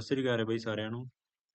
ਸਤਿ ਸ੍ਰੀ ਅਕਾਲ ਬਈ ਸਾਰਿਆਂ ਨੂੰ।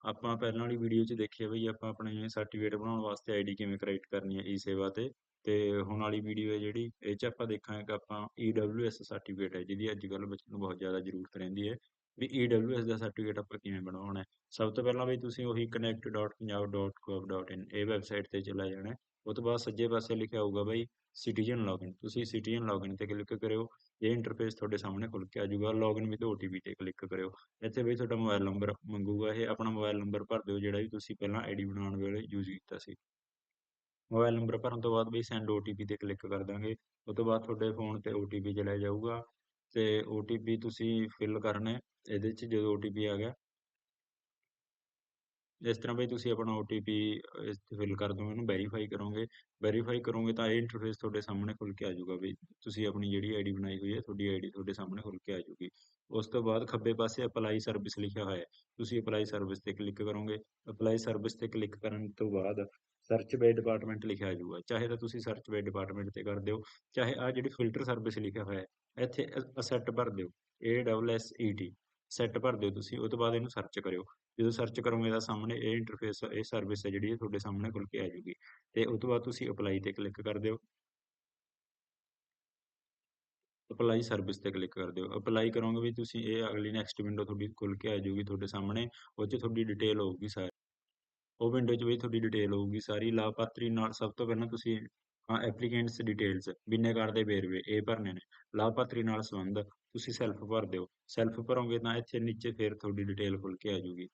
ਆਪਾਂ ਪਹਿਲਾਂ ਵਾਲੀ ਵੀਡੀਓ 'ਚ ਦੇਖਿਆ ਬਈ, ਆਪਾਂ ਆਪਣੇ ਸਰਟੀਫਿਕੇਟ ਬਣਾਉਣ ਵਾਸਤੇ ਆਈਡੀ ਕਿਵੇਂ ਕ੍ਰੀਏਟ ਕਰਨੀ ਹੈ ਈ ਸੇਵਾ ਤੇ। ਤੇ ਹੁਣ ਵਾਲੀ ਵੀਡੀਓ ਹੈ ਜਿਹੜੀ, ਇਹ 'ਚ ਆਪਾਂ ਦੇਖਾਂਗੇ ਕਿ ਆਪਾਂ EWS ਸਰਟੀਫਿਕੇਟ ਹੈ, ਜਿਹਦੀ ਅੱਜ ਕੱਲ੍ਹ ਬੱਚੇ ਨੂੰ ਬਹੁਤ ਜ਼ਿਆਦਾ ਜ਼ਰੂਰਤ ਰਹਿੰਦੀ ਹੈ। ਵੀ EWS ਦਾ ਸਰਟੀਫਿਕੇਟ ਆਪਾਂ ਕਿਵੇਂ ਬਣਾਉਣਾ ਹੈ। ਸਭ ਤੋਂ ਪਹਿਲਾਂ ਬਈ ਤੁਸੀਂ ਉਹੀ connect.punjab.gov.in ਇਹ ਵੈਬਸਾਈਟ ਤੇ ਚਲਾ ਜਾਣਾ ਉਹ ਤੋਂ ਬਾਅਦ ਸੱਜੇ ਪਾਸੇ ਲਿਖਿਆ ਹੋਊਗਾ ਬਈ ਸਿਟੀਜ਼ਨ ਲੌਗਇਨ ਤੁਸੀਂ ਸਿਟੀਜ਼ਨ ਲੌਗਇਨ ਤੇ ਕਲਿੱਕ ਕਰਿਓ, ਇਹ ਇੰਟਰਫੇਸ ਤੁਹਾਡੇ ਸਾਹਮਣੇ ਖੁੱਲ ਕੇ ਆ ਜਾਊਗਾ ਲੌਗਇਨ ਵਿਦ OTP ਤੇ ਕਲਿੱਕ ਕਰਿਓ। ਇੱਥੇ ਬਈ ਤੁਹਾਡਾ ਮੋਬਾਈਲ ਨੰਬਰ ਮੰਗੂਗਾ, ਇਹ ਆਪਣਾ ਮੋਬਾਈਲ ਨੰਬਰ ਭਰ ਦਿਓ, ਜਿਹੜਾ ਵੀ ਤੁਸੀਂ ਪਹਿਲਾਂ ਆਈਡੀ ਬਣਾਉਣ ਵੇਲੇ ਯੂਜ਼ ਕੀਤਾ ਸੀ। ਮੋਬਾਈਲ ਨੰਬਰ ਭਰਨ ਤੋਂ ਬਾਅਦ ਬਈ ਸੈਂਡ OTP ਤੇ ਕਲਿੱਕ ਕਰ ਦਾਂਗੇ ਉਸ ਤੋਂ ਬਾਅਦ ਤੁਹਾਡੇ ਫੋਨ ਤੇ OTP ਚਲਾ ਜਾਊਗਾ, ਤੇ OTP ਤੁਸੀਂ ਫਿਲ ਕਰਨਾ ਇਹਦੇ 'ਚ ਜਦੋਂ OTP ਆ ਗਿਆ ਇਸ ਤਰ੍ਹਾਂ ਬਈ ਤੁਸੀਂ ਆਪਣਾ OTP ਇਸ ਤੇ ਫਿਲ ਕਰ ਦੋਗੇ ਇਹਨੂੰ ਵੈਰੀਫਾਈ ਕਰੋਗੇ ਵੈਰੀਫਾਈ ਕਰੋਗੇ ਤਾਂ ਇਹ ਇੰਟਰਫੇਸ ਤੁਹਾਡੇ ਸਾਹਮਣੇ ਖੁੱਲ ਕੇ ਆ ਜਾਊਗਾ ਵੀ ਤੁਸੀਂ ਆਪਣੀ ਜਿਹੜੀ ਆਈਡੀ ਬਣਾਈ ਹੋਈ ਹੈ, ਤੁਹਾਡੀ ਆਈਡੀ ਤੁਹਾਡੇ ਸਾਹਮਣੇ ਖੁੱਲ ਕੇ ਆ ਜਾਊਗੀ। ਉਸ ਤੋਂ ਬਾਅਦ ਖੱਬੇ ਪਾਸੇ ਅਪਲਾਈ ਸਰਵਿਸ ਲਿਖਿਆ ਹੋਇਆ ਹੈ, ਤੁਸੀਂ ਅਪਲਾਈ ਸਰਵਿਸ ਤੇ ਕਲਿੱਕ ਕਰੋਗੇ ਅਪਲਾਈ ਸਰਵਿਸ ਤੇ ਕਲਿੱਕ ਕਰਨ ਤੋਂ ਬਾਅਦ ਸਰਚ ਬਾਈ ਡਿਪਾਰਟਮੈਂਟ ਲਿਖਿਆ ਆ ਜਾਊਗਾ, ਚਾਹੇ ਤਾਂ ਤੁਸੀਂ ਸਰਚ ਬਾਈ ਡਿਪਾਰਟਮੈਂਟ ਤੇ ਕਰ ਦਿਓ, ਚਾਹੇ ਆ ਜਿਹੜੀ ਫਿਲਟਰ ਸਰਵਿਸ ਲਿਖਿਆ ਹੋਇਆ ਹੈ, ਇੱਥੇ ਅਸੈਟ ਭਰ ਦਿਓ A double S E T set ਭਰ ਦਿਓ ਤੁਸੀਂ, ਉਹ ਤੋਂ ਬਾਅਦ ਇਹਨੂੰ ਸਰਚ ਕਰਿਓ। ਜਦੋਂ ਸਰਚ ਕਰੋਗੇ ਤਾਂ ਸਾਹਮਣੇ ਇਹ ਇੰਟਰਫੇਸ ਇਹ ਸਰਵਿਸ ਹੈ ਜਿਹੜੀ ਇਹ ਤੁਹਾਡੇ ਸਾਹਮਣੇ ਖੁੱਲ ਕੇ ਆ ਜੂਗੀ ਤੇ ਉਸ ਤੋਂ ਬਾਅਦ ਤੁਸੀਂ ਅਪਲਾਈ ਤੇ ਕਲਿੱਕ ਕਰ ਦਿਓ। ਅਪਲਾਈ ਸਰਵਿਸ ਤੇ ਕਲਿੱਕ ਕਰ ਦਿਓ। ਅਪਲਾਈ ਕਰੋਗੇ ਵੀ ਤੁਸੀਂ ਇਹ ਅਗਲੀ ਨੈਕਸਟ ਵਿੰਡੋ ਤੁਹਾਡੀ ਖੁੱਲ ਕੇ ਆ ਜੂਗੀ ਤੁਹਾਡੇ ਸਾਹਮਣੇ। ਉਹ 'ਚ ਤੁਹਾਡੀ ਡਿਟੇਲ ਹੋਊਗੀ ਸਾਰੀ। ਉਹ ਵਿੰਡੋ 'ਚ ਵੀ ਤੁਹਾਡੀ ਡਿਟੇਲ ਹੋਊਗੀ ਸਾਰੀ। ਲਾਭਪਾਤਰੀ ਨਾਲ ਸਭ ਤੋਂ ਪਹਿਲਾਂ ਤੁਸੀਂ ਐਪਲੀਕੈਂਟਸ ਡਿਟੇਲਸ ਬਿਨੇਕਾਰ ਦੇ ਵੇਰਵੇ, ਇਹ ਭਰਨੇ ਨੇ। ਲਾਭਪਾਤਰੀ ਨਾਲ ਸੰਬੰਧ ਤੁਸੀਂ ਸੈਲਫ ਭਰ ਦਿਓ। ਸੈਲਫ ਭਰੋਗੇ ਤਾਂ ਇੱਥੇ ਨੀਚੇ ਫਿਰ ਤੁਹਾਡੀ ਡਿਟੇਲ ਖੁੱਲ ਕੇ ਆ ਜੂਗੀ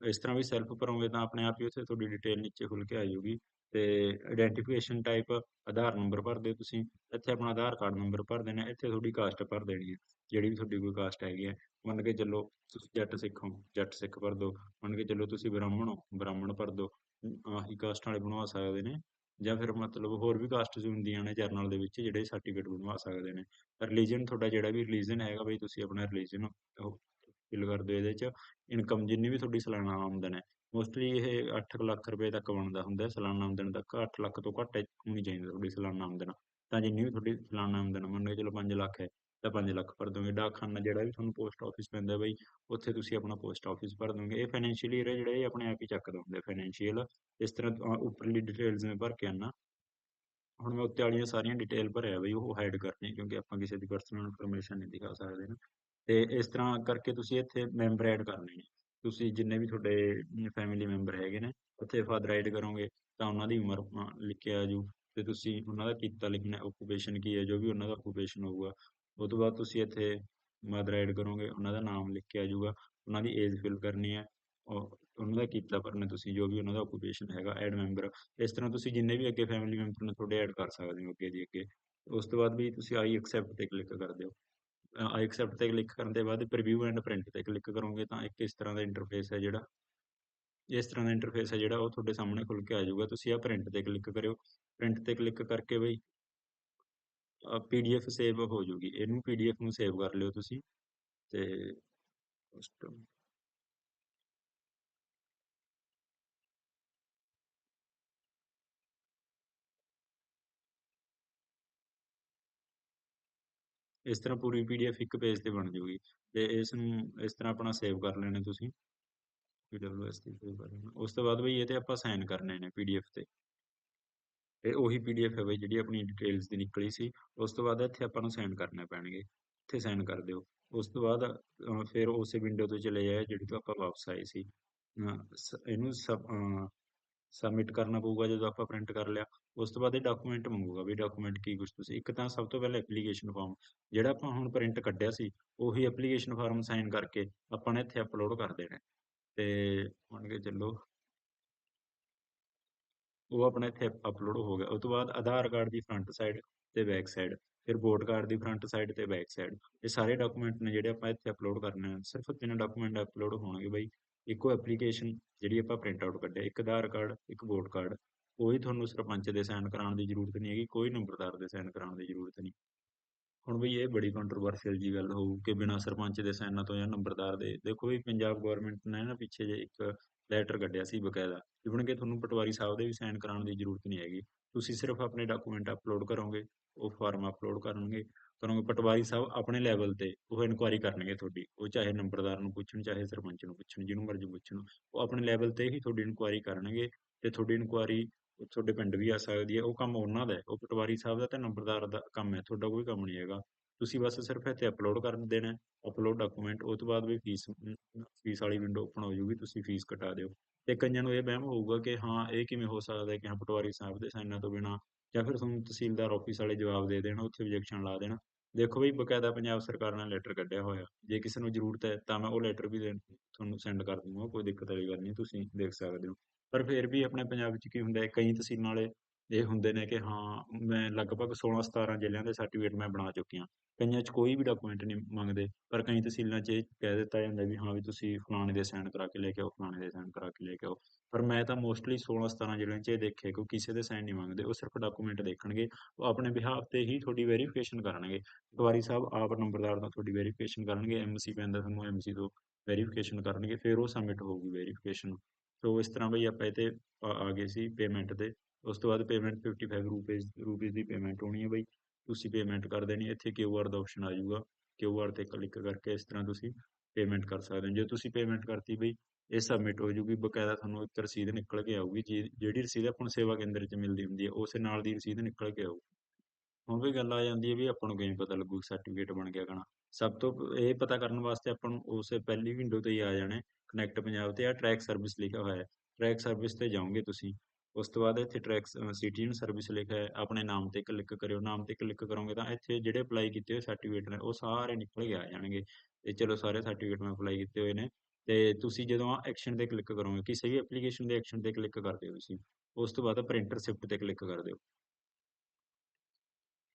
ਇਸ ਤਰ੍ਹਾਂ ਵੀ ਸੈਲਫ ਭਰੋਗੇ ਤਾਂ ਆਪਣੇ ਆਪ ਹੀ ਉੱਥੇ ਤੁਹਾਡੀ ਡਿਟੇਲ ਨੀਚੇ ਖੁੱਲ ਕੇ ਆ ਜਾਊਗੀ ਤੇ ਆਇਡੈਂਟੀਫਿਕੇਸ਼ਨ ਟਾਈਪ ਆਧਾਰ ਨੰਬਰ ਭਰ ਦਿਓ ਤੁਸੀਂ, ਇੱਥੇ ਆਪਣਾ ਆਧਾਰ ਕਾਰਡ ਨੰਬਰ ਭਰ ਦੇਣਾ, ਇੱਥੇ ਤੁਹਾਡੀ ਕਾਸਟ ਭਰ ਦੇਣੀ ਹੈ, ਜਿਹੜੀ ਵੀ ਤੁਹਾਡੀ ਕੋਈ ਕਾਸਟ ਹੈਗੀ ਹੈ, ਮੰਨ ਕੇ ਚੱਲੋ ਤੁਸੀਂ ਜੱਟ ਸਿੱਖ ਹੋ, ਜੱਟ ਸਿੱਖ ਭਰ ਦਿਓ, ਮੰਨ ਕੇ ਚੱਲੋ ਤੁਸੀਂ ਬ੍ਰਾਹਮਣ ਹੋ, ਬ੍ਰਾਹਮਣ ਭਰ ਦਿਓ ਆਹੀ ਕਾਸਟ ਵਾਲੇ ਬਣਵਾ ਸਕਦੇ ਨੇ, ਜਾਂ ਫਿਰ ਮਤਲਬ ਹੋਰ ਵੀ ਕਾਸਟਸ ਹੁੰਦੀਆਂ ਨੇ ਜਰਨਲ ਦੇ ਵਿੱਚ ਜਿਹੜੇ ਸਰਟੀਫਿਕੇਟ ਬਣਵਾ ਸਕਦੇ ਨੇ ਰਿਲੀਜਨ ਤੁਹਾਡਾ ਜਿਹੜਾ ਵੀ ਰਿਲੀਜਨ ਹੈਗਾ ਬਈ ਤੁਸੀਂ ਆਪਣਾ ਰਿਲੀਜਨ ਉਹ ਫਿਲ ਕਰ ਦਿਓ ਇਹਦੇ 'ਚ ਇਨਕਮ ਜਿੰਨੀ ਵੀ ਤੁਹਾਡੀ ਸਾਲਾਨਾ ਆਮਦਨ ਹੈ ਮੋਸਟਲੀ ਇਹ 8 ਲੱਖ ਰੁਪਏ ਤੱਕ ਬਣਦਾ ਹੁੰਦਾ ਸਾਲਾਨਾ ਆਮਦਨ ਤੱਕ 8 ਲੱਖ ਤੋਂ ਘੱਟ ਹੋਣੀ ਚਾਹੀਦੀ ਤੁਹਾਡੀ ਸਾਲਾਨਾ ਆਮਦਨ, ਤਾਂ ਜਿੰਨੀ ਵੀ ਤੁਹਾਡੀ ਸਾਲਾਨਾ ਆਮਦਨ ਮੰਨ ਕੇ ਚਲੋ 5 ਲੱਖ ਹੈ, ਤਾਂ 5 ਲੱਖ ਭਰ ਦੋਗੇ ਡਾਕਖਾਨਾ ਜਿਹੜਾ ਵੀ ਤੁਹਾਨੂੰ ਪੋਸਟ ਆਫਿਸ ਪੈਂਦਾ ਬਈ, ਉੱਥੇ ਤੁਸੀਂ ਆਪਣਾ ਪੋਸਟ ਆਫਿਸ ਭਰ ਦੋਗੇ, ਇਹ ਫਾਈਨੈਂਸ਼ੀਅਲ ਈਅਰ ਜਿਹੜਾ ਇਹ ਆਪਣੇ ਆਪ ਹੀ ਚੱਕਦਾ ਹੁੰਦਾ ਫਾਈਨੈਂਸ਼ੀਅਲ ਇਸ ਤਰ੍ਹਾਂ ਉੱਪਰਲੀ ਡਿਟੇਲਸ ਮੈਂ ਭਰ ਕੇ ਆਣਾ ਹੁਣ ਮੈਂ ਉੱਤੇ ਵਾਲੀਆਂ ਸਾਰੀਆਂ ਡਿਟੇਲ ਭਰਿਆ ਬਈ ਉਹ ਹਾਈਡ ਕਰਨੀ ਕਿਉਂਕਿ ਆਪਾਂ ਕਿਸੇ ਦੀ ਪਰਸਨਲ ਇਨਫੋਰਮੇਸ਼ਨ ਨਹੀਂ ਦਿਖਾ ਸਕਦੇ ਨਾ। ਤੇ ਇਸ ਤਰ੍ਹਾਂ ਕਰਕੇ ਤੁਸੀਂ ਇੱਥੇ ਮੈਂਬਰ ਐਡ ਕਰਨੇ ਨੇ ਤੁਸੀਂ ਜਿੰਨੇ ਵੀ ਤੁਹਾਡੇ ਫੈਮਿਲੀ ਮੈਂਬਰ ਹੈਗੇ ਨੇ, ਉੱਥੇ ਫਾਦਰ ਐਡ ਕਰੋਗੇ, ਤਾਂ ਉਹਨਾਂ ਦੀ ਉਮਰ ਲਿਖ ਕੇ ਆ ਜੂ ਤੇ ਤੁਸੀਂ ਉਹਨਾਂ ਦਾ ਕੀਤਾ ਲਿਖਣਾ ਓਕੂਪੇਸ਼ਨ ਕੀ ਹੈ, ਜੋ ਵੀ ਉਹਨਾਂ ਦਾ ਓਕੂਪੇਸ਼ਨ ਹੋਊਗਾ, ਉਹ ਤੋਂ ਬਾਅਦ ਤੁਸੀਂ ਇੱਥੇ ਮਦਰ ਐਡ ਕਰੋਗੇ, ਉਹਨਾਂ ਦਾ ਨਾਮ ਲਿਖ ਕੇ ਆ ਜਾਊਗਾ, ਉਹਨਾਂ ਦੀ ਏਜ ਫਿਲ ਕਰਨੀ ਹੈ ਉਹਨਾਂ ਦਾ ਕੀਤਾ ਭਰਨਾ ਤੁਸੀਂ, ਜੋ ਵੀ ਉਹਨਾਂ ਦਾ ਓਕੂਪੇਸ਼ਨ ਹੈਗਾ ਐਡ ਮੈਂਬਰ ਇਸ ਤਰ੍ਹਾਂ ਤੁਸੀਂ ਜਿੰਨੇ ਵੀ ਅੱਗੇ ਫੈਮਿਲੀ ਮੈਂਬਰ ਨੇ, ਤੁਹਾਡੇ ਐਡ ਕਰ ਸਕਦੇ ਹੋ ਅੱਗੇ ਦੀ ਅੱਗੇ। ਉਸ ਤੋਂ ਬਾਅਦ ਵੀ ਤੁਸੀਂ ਆਈ ਐਕਸੈਪਟ ਤੇ ਕਲਿੱਕ ਕਰ ਦਿਓ। ਆਈ ਐਕਸੈਪਟ ਤੇ ਕਲਿੱਕ ਕਰਨ ਦੇ ਬਾਅਦ ਪ੍ਰੀਵਿਊ ਐਂਡ ਪ੍ਰਿੰਟ ਤੇ ਕਲਿੱਕ ਕਰੋਗੇ ਤਾਂ ਇੱਕ ਇਸ ਤਰ੍ਹਾਂ ਦਾ ਇੰਟਰਫੇਸ ਹੈ ਜਿਹੜਾ। ਇਸ ਤਰ੍ਹਾਂ ਦਾ ਇੰਟਰਫੇਸ ਹੈ ਜਿਹੜਾ ਉਹ ਤੁਹਾਡੇ ਸਾਹਮਣੇ ਖੁੱਲ ਕੇ ਆ ਜਾਊਗਾ। ਤੁਸੀਂ ਆ ਪ੍ਰਿੰਟ ਤੇ ਕਲਿੱਕ ਕਰਿਓ। ਪ੍ਰਿੰਟ ਤੇ ਕਲਿੱਕ ਕਰਕੇ ਬਈ ਪੀਡੀਐਫ ਸੇਵ ਹੋ ਜੂਗੀ ਇਹਨੂੰ ਪੀਡੀਐਫ ਨੂੰ ਸੇਵ ਕਰ ਲਿਓ ਤੁਸੀਂ ਤੇ ਇਸ ਤਰ੍ਹਾਂ ਪੂਰੀ ਪੀਡੀਐਫ ਇੱਕ ਪੇਜ ਤੇ ਬਣ ਜੂਗੀ ਤੇ ਇਸ ਨੂੰ ਇਸ ਤਰ੍ਹਾਂ ਆਪਣਾ ਸੇਵ ਕਰ ਲੈਣੇ ਤੁਸੀਂ ਪੀਡਬਲਯੂਐਸ ਤੇ ਸੇਵ ਕਰ ਲੈਣਾ। ਉਸ ਤੋਂ ਬਾਅਦ ਬਈ ਇਹ ਤੇ ਆਪਾਂ ਸਾਈਨ ਕਰਨੇ ਨੇ ਪੀਡੀਐਫ ਤੇ। ਇਹ ਉਹੀ ਪੀਡੀਐਫ ਹੈ ਬਈ ਜਿਹੜੀ ਆਪਣੀ ਡਿਟੇਲਸ ਦੀ ਨਿਕਲੀ ਸੀ। ਉਸ ਤੋਂ ਬਾਅਦ ਇੱਥੇ ਆਪਾਂ ਨੂੰ ਸਾਈਨ ਕਰਨੇ ਪੈਣਗੇ। ਇੱਥੇ ਸਾਈਨ ਕਰ ਦਿਓ। ਉਸ ਤੋਂ ਬਾਅਦ ਫਿਰ ਉਸੇ ਵਿੰਡੋ ਤੋਂ ਚਲੇ ਜਾਏ ਜਿਹੜੀ ਤੋਂ ਆਪਾਂ ਵਾਪਸ ਆਏ ਸੀ। ਇਹਨੂੰ ਸਬਮਿਟ ਕਰਨਾ ਪਊਗਾ ਜਦੋਂ ਆਪਾਂ ਪ੍ਰਿੰਟ ਕਰ ਲਿਆ, ਉਸ ਤੋਂ ਬਾਅਦ ਇਹ ਡਾਕੂਮੈਂਟ ਮੰਗੂਗਾ ਵੀ ਡਾਕੂਮੈਂਟ ਕੀ ਕੁਝ ਤੁਸੀਂ। ਇੱਕ ਤਾਂ ਸਭ ਤੋਂ ਪਹਿਲਾਂ ਐਪਲੀਕੇਸ਼ਨ ਫਾਰਮ ਜਿਹੜਾ ਆਪਾਂ ਹੁਣ ਪ੍ਰਿੰਟ ਕੱਢਿਆ ਸੀ, ਉਹੀ ਐਪਲੀਕੇਸ਼ਨ ਫਾਰਮ ਸਾਈਨ ਕਰਕੇ ਆਪਾਂ ਨੇ ਇੱਥੇ ਅਪਲੋਡ ਕਰ ਦੇਣਾ। ਤੇ ਮੰਨ ਕੇ ਚੱਲੋ। ਉਹ ਆਪਣਾ ਇੱਥੇ ਅਪਲੋਡ ਹੋ ਗਿਆ। ਉਸ ਤੋਂ ਬਾਅਦ ਆਧਾਰ ਕਾਰਡ ਦੀ ਫਰੰਟ ਸਾਈਡ ਤੇ ਬੈਕ ਸਾਈਡ ਫਿਰ ਵੋਟ ਕਾਰਡ ਦੀ ਫਰੰਟ ਸਾਈਡ ਤੇ ਬੈਕ ਸਾਈਡ ਇਹ ਸਾਰੇ ਡਾਕੂਮੈਂਟ ਨੇ ਜਿਹੜੇ ਆਪਾਂ ਇੱਥੇ ਅਪਲੋਡ ਕਰਨੇ ਨੇ ਸਿਰਫ ਤਿੰਨ ਡਾਕੂਮੈਂਟ ਅਪਲੋਡ ਹੋਣਗੇ ਬਾਈ। ਇੱਕੋ ਐਪਲੀਕੇਸ਼ਨ ਜਿਹੜੀ ਆਪਾਂ ਪ੍ਰਿੰਟ ਆਊਟ ਕੱਢਿਆ, ਇੱਕ ਆਧਾਰ ਕਾਰਡ, ਇੱਕ ਵੋਟ ਕਾਰਡ ਕੋਈ ਤੁਹਾਨੂੰ ਸਰਪੰਚ ਦੇ ਸਾਈਨ ਕਰਾਉਣ ਦੀ ਜ਼ਰੂਰਤ ਨਹੀਂ ਹੈਗੀ, ਕੋਈ ਨੰਬਰਦਾਰ ਦੇ ਸਾਈਨ ਕਰਾਉਣ ਦੀ ਜ਼ਰੂਰਤ ਨਹੀਂ। ਹੁਣ ਬਈ ਇਹ ਬੜੀ ਕੰਟਰੋਵਰਸ਼ੀਅਲ ਜੀ ਗੱਲ ਹੋਊ ਕਿ ਬਿਨਾਂ ਸਰਪੰਚ ਦੇ ਸਾਈਨਾਂ ਤੋਂ ਜਾਂ ਨੰਬਰਦਾਰ ਦੇ, ਦੇਖੋ ਵੀ ਪੰਜਾਬ ਗਵਰਨਮੈਂਟ ਨੇ ਨਾ ਪਿੱਛੇ ਜੇ ਇੱਕ ਲੈਟਰ ਕੱਢਿਆ ਸੀ ਬਕਾਇਦਾ ਇਵਨ ਕਿ ਤੁਹਾਨੂੰ ਪਟਵਾਰੀ ਸਾਹਿਬ ਦੇ ਵੀ ਸਾਈਨ ਕਰਾਉਣ ਦੀ ਜ਼ਰੂਰਤ ਨਹੀਂ ਹੈਗੀ। ਤੁਸੀਂ ਸਿਰਫ ਆਪਣੇ ਡਾਕੂਮੈਂਟ ਅਪਲੋਡ ਕਰੋਗੇ, ਉਹ ਫਾਰਮ ਅਪਲੋਡ ਕਰਨਗੇ ਕਰੋਗੇ, ਪਟਵਾਰੀ ਸਾਹਿਬ ਆਪਣੇ ਲੈਵਲ ਤੇ ਉਹ ਇਨਕੁਆਇਰੀ ਕਰਨਗੇ ਤੁਹਾਡੀ, ਉਹ ਚਾਹੇ ਨੰਬਰਦਾਰ ਨੂੰ ਪੁੱਛਣ, ਚਾਹੇ ਸਰਪੰਚ ਨੂੰ ਪੁੱਛਣ, ਜਿਹਨੂੰ ਮਰਜ਼ੀ ਪੁੱਛਣ, ਉਹ ਆਪਣੇ ਲੈਵਲ ਤੇ ਹੀ ਤੁਹਾਡੀ ਇਨਕੁਆਇਰੀ ਕਰਨਗੇ ਤੇ ਤੁਹਾਡੀ ਇਨਕੁਆਇਰੀ ਤੁਹਾਡੇ ਪਿੰਡ ਵੀ ਆ ਸਕਦੀ ਹੈ, ਉਹ ਕੰਮ ਉਹਨਾਂ ਦਾ ਹੈ, ਉਹ ਪਟਵਾਰੀ ਸਾਹਿਬ ਦਾ ਤੇ ਨੰਬਰਦਾਰ ਦਾ ਕੰਮ ਹੈ, ਤੁਹਾਡਾ ਕੋਈ ਕੰਮ ਨਹੀਂ ਹੈਗਾ। ਤੁਸੀਂ ਬਸ ਸਿਰਫ ਇੱਥੇ ਅਪਲੋਡ ਕਰ ਦੇਣਾ ਅਪਲੋਡ ਡਾਕੂਮੈਂਟ ਉਹ ਤੋਂ ਬਾਅਦ ਵੀ ਫੀਸ ਫੀਸ ਵਾਲੀ ਵਿੰਡੋ ਓਪਨ ਹੋ ਜਾਊਗੀ, ਤੁਸੀਂ ਫੀਸ ਕਟਾ ਦਿਓ। ਤੇ ਕਈਆਂ ਨੂੰ ਇਹ ਵਹਿਮ ਹੋਊਗਾ ਕਿ ਹਾਂ, ਇਹ ਕਿਵੇਂ ਹੋ ਸਕਦਾ ਹੈ ਕਿ ਹਾਂ, ਪਟਵਾਰੀ ਸਾਹਿਬ ਦੇ ਸਾਈਨਾਂ ਤੋਂ ਬਿਨਾਂ ਜਾਂ ਫਿਰ ਤੁਹਾਨੂੰ ਤਹਿਸੀਲਦਾਰ ਆਫਿਸ ਵਾਲੇ ਜਵਾਬ ਦੇ ਦੇਣ, ਉੱਥੇ objection ਲਾ ਦੇਣਾ ਦੇਖੋ ਬਈ ਬਕਾਇਦਾ ਪੰਜਾਬ ਸਰਕਾਰ ਨਾਲ ਲੈਟਰ ਕੱਢਿਆ ਹੋਇਆ। ਜੇ ਕਿਸੇ ਨੂੰ ਜ਼ਰੂਰਤ ਹੈ ਤਾਂ ਮੈਂ ਉਹ ਲੈਟਰ ਵੀ ਤੁਹਾਨੂੰ ਸੈਂਡ ਕਰ ਦੂੰਗਾ, ਕੋਈ ਦਿੱਕਤ ਵਾਲੀ ਗੱਲ ਨਹੀਂ, ਤੁਸੀਂ ਦੇਖ ਸਕਦੇ ਹੋ। ਪਰ ਫਿਰ ਵੀ ਆਪਣੇ ਪੰਜਾਬ ਚ ਕੀ ਹੁੰਦਾ ਹੈ, ਕਈ ਤਹਿਸੀਲਾਂ ਵਾਲੇ ਇਹ ਹੁੰਦੇ ਨੇ ਕਿ ਹਾਂ, ਮੈਂ ਲਗਭਗ 16 17 ਜ਼ਿਲ੍ਹਿਆਂ ਦੇ ਸਰਟੀਫਿਕੇਟ ਮੈਂ ਬਣਾ ਚੁੱਕਿਆ ਕਈਆਂ 'ਚ ਕੋਈ ਵੀ ਡਾਕੂਮੈਂਟ ਨਹੀਂ ਮੰਗਦੇ, ਪਰ ਕਈ ਤਹਿਸੀਲਾਂ 'ਚ ਇਹ ਕਹਿ ਦਿੱਤਾ ਜਾਂਦਾ ਵੀ ਹਾਂ ਵੀ ਤੁਸੀਂ ਫਲਾਣੇ ਦੇ ਸਾਈਨ ਕਰਾ ਕੇ ਲੈ ਕੇ ਆਓ, ਫਲਾਣੇ ਦੇ ਸਾਈਨ ਕਰਾ ਕੇ ਲੈ ਕੇ ਆਓ। ਪਰ ਮੈਂ ਤਾਂ ਮੋਸਟਲੀ 16 17 ਜ਼ਿਲ੍ਹਿਆਂ 'ਚ ਇਹ ਦੇਖਿਆ ਕਿ ਉਹ ਕਿਸੇ ਦੇ ਸਾਈਨ ਨਹੀਂ ਮੰਗਦੇ, ਉਹ ਸਿਰਫ ਡਾਕੂਮੈਂਟ ਦੇਖਣਗੇ, ਉਹ ਆਪਣੇ ਬਿਹਾਫ ਤੇ ਹੀ ਤੁਹਾਡੀ ਵੈਰੀਫਿਕੇਸ਼ਨ ਕਰਨਗੇ। ਪਟਵਾਰੀ ਸਾਹਿਬ ਆਪ ਨੰਬਰਦਾਰ ਦਾ ਤੁਹਾਡੀ ਵੈਰੀਫਿਕੇਸ਼ਨ ਕਰਨਗੇ ਐਮਸੀ ਪੈਂਦਾ ਤੁਹਾਨੂੰ ਐਮਸੀ ਤੋਂ ਵੈਰੀਫਿਕੇਸ਼ਨ ਕਰਨਗੇ, ਫਿਰ ਉਹ ਸਬਮਿਟ ਹੋਊਗੀ ਵੈਰੀਫਿਕੇਸ਼ਨ ਸੋ ਇਸ ਤਰ੍ਹਾਂ ਬਈ ਆਪਾਂ ਇਹ ਤੇ ਆ ਗਏ ਸੀ ਪੇਮੈਂਟ ਤੇ। ਉਸ ਤੋਂ ਬਾਅਦ ਪੇਮੈਂਟ 55 ਰੁਪਏ ਰੁਪੀਸ ਦੀ ਪੇਮੈਂਟ ਹੋਣੀ ਹੈ ਬਈ। ਤੁਸੀਂ ਪੇਮੈਂਟ ਕਰ ਦੇਣੀ ਹੈ। ਇੱਥੇ ਕਿਊ ਆਰ ਦਾ ਆਪਸ਼ਨ ਆ ਜਾਊਗਾ। ਕਿਊ ਆਰ ਤੇ ਕਲਿੱਕ ਕਰਕੇ ਇਸ ਤਰ੍ਹਾਂ ਤੁਸੀਂ ਪੇਮੈਂਟ ਕਰ ਸਕਦੇ ਹੋ। ਜੇ ਤੁਸੀਂ ਪੇਮੈਂਟ ਕਰਤੀ ਬਈ, ਇਹ ਸਬਮਿਟ ਹੋ ਜੂਗੀ ਬਕਾਇਦਾ ਤੁਹਾਨੂੰ ਇੱਕ ਰਸੀਦ ਨਿਕਲ ਕੇ ਆਊਗੀ। ਜੀ ਜਿਹੜੀ ਰਸੀਦ ਆਪਾਂ ਨੂੰ ਸੇਵਾ ਕੇਂਦਰ 'ਚ ਮਿਲਦੀ ਹੁੰਦੀ ਹੈ, ਉਸੇ ਨਾਲ ਦੀ ਰਸੀਦ ਨਿਕਲ ਕੇ ਆਊਗੀ। ਹੁਣ ਵੀ ਗੱਲ ਆ ਜਾਂਦੀ ਹੈ ਵੀ ਆਪਾਂ ਨੂੰ ਕਿਵੇਂ ਪਤਾ ਲੱਗੂ ਸਰਟੀਫਿਕੇਟ ਬਣ ਗਿਆ ਕਣਾ ਸਭ ਤੋਂ ਇਹ ਪਤਾ ਕਰਨ ਵਾਸਤੇ ਆਪਾਂ ਨੂੰ ਉਸੇ ਪਹਿਲੀ ਵਿੰਡੋ ਤੇ ਹੀ ਆ ਜਾਣਾ ਕਨੈਕਟ ਪੰਜਾਬ ਤੇ ਆ ਟਰੈਕ ਸਰਵਿਸ ਲਿਖਿਆ ਹੋਇਆ ਹੈ। ਟਰੈਕ ਸਰਵਿਸ ਤੇ ਜਾਓਗੇ ਤੁਸੀਂ। ਉਸ ਤੋਂ ਬਾਅਦ ਇੱਥੇ ਟਰੈਕਸ ਸਿਟੀਜ਼ਨ ਸਰਵਿਸ ਲਿਖਿਆ ਹੈ, ਆਪਣੇ ਨਾਮ ਤੇ ਕਲਿੱਕ ਕਰਿਓ, ਨਾਮ ਤੇ ਕਲਿੱਕ ਕਰੋਗੇ ਤਾਂ ਇੱਥੇ ਜਿਹੜੇ ਅਪਲਾਈ ਕੀਤੇ ਹੋਏ ਸਰਟੀਫਿਕੇਟ ਨੇ, ਉਹ ਸਾਰੇ ਨਿਕਲ ਕੇ ਆ ਜਾਣਗੇ। ਤੇ ਚਲੋ ਸਾਰੇ ਸਰਟੀਫਿਕੇਟ ਮੈਂ ਅਪਲਾਈ ਕੀਤੇ ਹੋਏ ਨੇ। ਤੇ ਤੁਸੀਂ ਜਦੋਂ ਐਕਸ਼ਨ ਤੇ ਕਲਿੱਕ ਕਰੋਗੇ ਕਿਸੇ ਵੀ ਐਪਲੀਕੇਸ਼ਨ ਦੇ ਐਕਸ਼ਨ ਤੇ ਕਲਿੱਕ ਕਰਦੇ ਹੋ ਤੁਸੀਂ, ਉਸ ਤੋਂ ਬਾਅਦ ਪ੍ਰਿੰਟਰ ਸ਼ਿਫਟ ਤੇ ਕਲਿੱਕ ਕਰ ਦਿਓ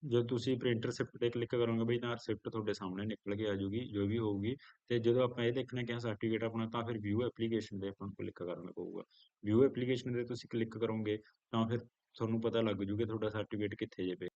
ਜਦੋਂ ਤੁਸੀਂ ਪ੍ਰਿੰਟਰ ਸ਼ਿਫਟ ਤੇ ਕਲਿੱਕ ਕਰੋਗੇ ਬਈ ਤਾਂ ਰਿਸਿਪਟ ਤੁਹਾਡੇ ਸਾਹਮਣੇ ਨਿਕਲ ਕੇ ਆ ਜੂਗੀ ਜੋ ਵੀ ਹੋਊਗੀ, ਤੇ ਜਦੋਂ ਆਪਾਂ ਇਹ ਦੇਖਣਾ ਕਿ ਸਰਟੀਫਿਕੇਟ ਆਪਣਾ, ਤਾਂ ਫਿਰ ਵਿਊ ਐਪਲੀਕੇਸ਼ਨ ਤੇ ਆਪਾਂ ਨੂੰ ਕਲਿੱਕ ਕਰਨਾ ਪਊਗਾ। ਵਿਊ ਐਪਲੀਕੇਸ਼ਨ ਤੇ ਤੁਸੀਂ ਕਲਿੱਕ ਕਰੋਗੇ, ਤਾਂ ਫਿਰ ਤੁਹਾਨੂੰ ਪਤਾ ਲੱਗ ਜੂਗਾ ਤੁਹਾਡਾ ਸਰਟੀਫਿਕੇਟ ਕਿੱਥੇ ਜੇ ਪਿਆ।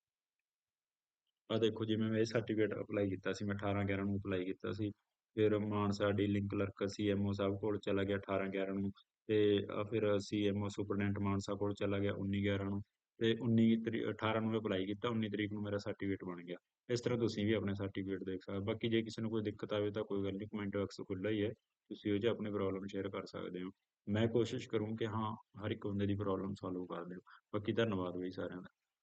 ਆ ਦੇਖੋ ਜਿਵੇਂ ਮੈਂ ਇਹ ਸਰਟੀਫਿਕੇਟ ਅਪਲਾਈ ਕੀਤਾ ਸੀ, ਮੈਂ 18 11 ਨੂੰ ਅਪਲਾਈ ਕੀਤਾ ਸੀ, ਫਿਰ ਮਾਨਸਾ ਡੀਲਿੰਗ ਕਲਰਕ ਸੀਐਮਓ ਸਾਹਿਬ ਕੋਲ ਚਲਾ ਗਿਆ 18 11 ਨੂੰ, ਤੇ ਆ ਫਿਰ ਸੀਐਮਓ ਸੁਪਰਡੈਂਟ ਮਾਨਸਾ ਕੋਲ ਚਲਾ ਗਿਆ 19 11 ਨੂੰ। ਤੇ 19 ਤਰੀ 18 ਨੂੰ ਅਪਲਾਈ ਕੀਤਾ 19 ਤਰੀਕ ਨੂੰ ਮੇਰਾ ਸਰਟੀਫਿਕੇਟ ਬਣ ਗਿਆ। ਇਸ ਤਰ੍ਹਾਂ ਤੁਸੀਂ ਵੀ ਆਪਣੇ ਸਰਟੀਫਿਕੇਟ ਦੇਖ ਸਕਦੇ ਬਾਕੀ ਜੇ ਕਿਸੇ ਨੂੰ ਕੋਈ ਦਿੱਕਤ ਆਵੇ ਤਾਂ ਕੋਈ ਗੱਲ ਨਹੀਂ ਕਮੈਂਟ ਬਾਕਸ ਖੁੱਲ੍ਹਾ ਹੀ ਹੈ। ਤੁਸੀਂ ਉਹ 'ਚ ਆਪਣੀ ਪ੍ਰੋਬਲਮ ਸ਼ੇਅਰ ਕਰ ਸਕਦੇ ਹੋ। ਮੈਂ ਕੋਸ਼ਿਸ਼ ਕਰੂੰ ਕਿ ਹਾਂ, ਹਰ ਇੱਕ ਬੰਦੇ ਦੀ ਪ੍ਰੋਬਲਮ ਸੋਲਵ ਕਰ ਦਿਓ। ਬਾਕੀ ਧੰਨਵਾਦ ਬਈ ਸਾਰਿਆਂ ਦਾ।